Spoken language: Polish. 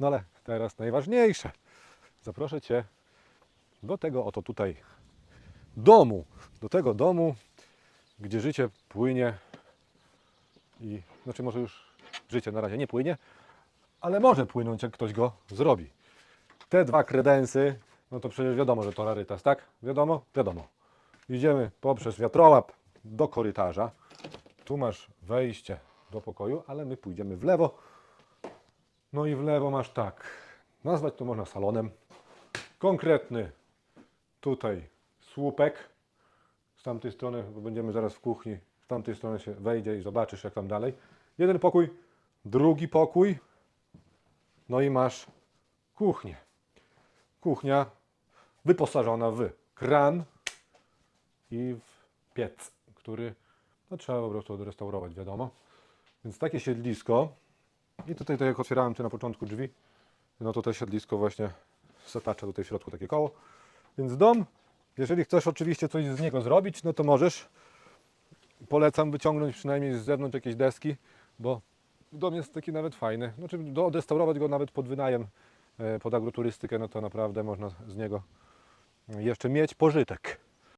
No ale teraz najważniejsze. Zaproszę Cię do tego oto tutaj domu. Do tego domu, gdzie życie płynie i znaczy może już życie na razie nie płynie, ale może płynąć, jak ktoś go zrobi. Te dwa kredensy, no to przecież wiadomo, że to rarytas, tak? Wiadomo? Wiadomo. Idziemy poprzez wiatrołap do korytarza. Tu masz wejście do pokoju, ale my pójdziemy w lewo. No i w lewo masz tak. Nazwać to można salonem. Konkretny tutaj słupek. Z tamtej strony, bo będziemy zaraz w kuchni, z tamtej strony się wejdzie i zobaczysz jak tam dalej. Jeden pokój, drugi pokój. No i masz kuchnię. Kuchnia wyposażona w kran i w piec, który no, trzeba po prostu odrestaurować, wiadomo. Więc takie siedlisko. I tutaj, tak jak otwierałem Cię na początku drzwi, no to to siedlisko właśnie zatacza tutaj w środku takie koło. Więc dom, jeżeli chcesz oczywiście coś z niego zrobić, no to możesz. Polecam wyciągnąć przynajmniej z zewnątrz jakieś deski, bo dom jest taki nawet fajny. Znaczy, do- odrestaurować go nawet pod wynajem, e, pod agroturystykę, no to naprawdę można z niego jeszcze mieć pożytek.